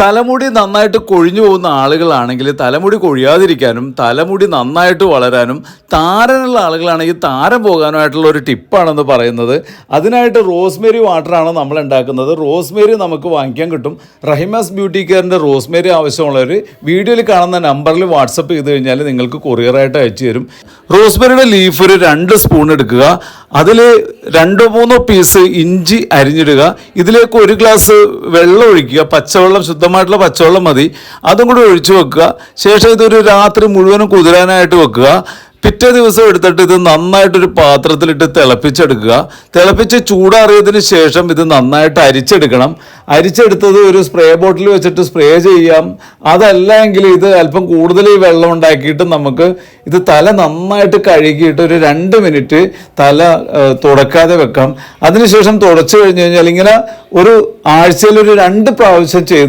തലമുടി നന്നായിട്ട് കൊഴിഞ്ഞു പോകുന്ന ആളുകളാണെങ്കിൽ തലമുടി കൊഴിയാതിരിക്കാനും തലമുടി നന്നായിട്ട് വളരാനും താരനുള്ള ആളുകളാണെങ്കിൽ താരം പോകാനുമായിട്ടുള്ള ഒരു ടിപ്പാണെന്ന് പറയുന്നത്. അതിനായിട്ട് റോസ്മേരി വാട്ടറാണ് നമ്മൾ ഉണ്ടാക്കുന്നത്. റോസ്മേരി നമുക്ക് വാങ്ങിക്കാൻ കിട്ടും. റഹിമാസ് ബ്യൂട്ടി കെയറിന്റെ റോസ്മേരി ആവശ്യമുള്ളവർ വീഡിയോയിൽ കാണുന്ന നമ്പറിൽ വാട്സപ്പ് ചെയ്ത് കഴിഞ്ഞാൽ നിങ്ങൾക്ക് കൊറിയറായിട്ട് അയച്ചു തരും. റോസ്മേരിയുടെ ലീഫ് ഒരു രണ്ട് സ്പൂൺ എടുക്കുക. അതിൽ രണ്ടോ മൂന്നോ പീസ് ഇഞ്ചി അരിഞ്ഞിടുക. ഇതിലേക്ക് ഒരു ഗ്ലാസ് വെള്ളം ഒഴിക്കുക. പച്ചവെള്ളം ശുദ്ധമായിട്ടുള്ള പച്ചവെള്ളം മതി. അതും കൂടി ഒഴിച്ചു വെക്കുക. ശേഷം ഇതൊരു രാത്രി മുഴുവനും കുതിരാനായിട്ട് വെക്കുക. പിറ്റേ ദിവസം എടുത്തിട്ട് ഇത് നന്നായിട്ടൊരു പാത്രത്തിലിട്ട് തിളപ്പിച്ചെടുക്കുക. തിളപ്പിച്ച് ചൂടാറിയതിന് ശേഷം ഇത് നന്നായിട്ട് അരിച്ചെടുക്കണം. അരിച്ചെടുത്തത് ഒരു സ്പ്രേ ബോട്ടിൽ വെച്ചിട്ട് സ്പ്രേ ചെയ്യാം. അതല്ലെങ്കിൽ ഇത് അല്പം കൂടുതൽ ഈ വെള്ളം ഉണ്ടാക്കിയിട്ട് നമുക്ക് ഇത് തല നന്നായിട്ട് കഴുകിയിട്ട് ഒരു രണ്ട് മിനിറ്റ് തല തുടക്കാതെ വെക്കാം. അതിനുശേഷം തുടച്ചു കഴിഞ്ഞ് കഴിഞ്ഞാൽ ഇങ്ങനെ ഒരു ആഴ്ചയിൽ ഒരു രണ്ട് പ്രാവശ്യം ചെയ്ത്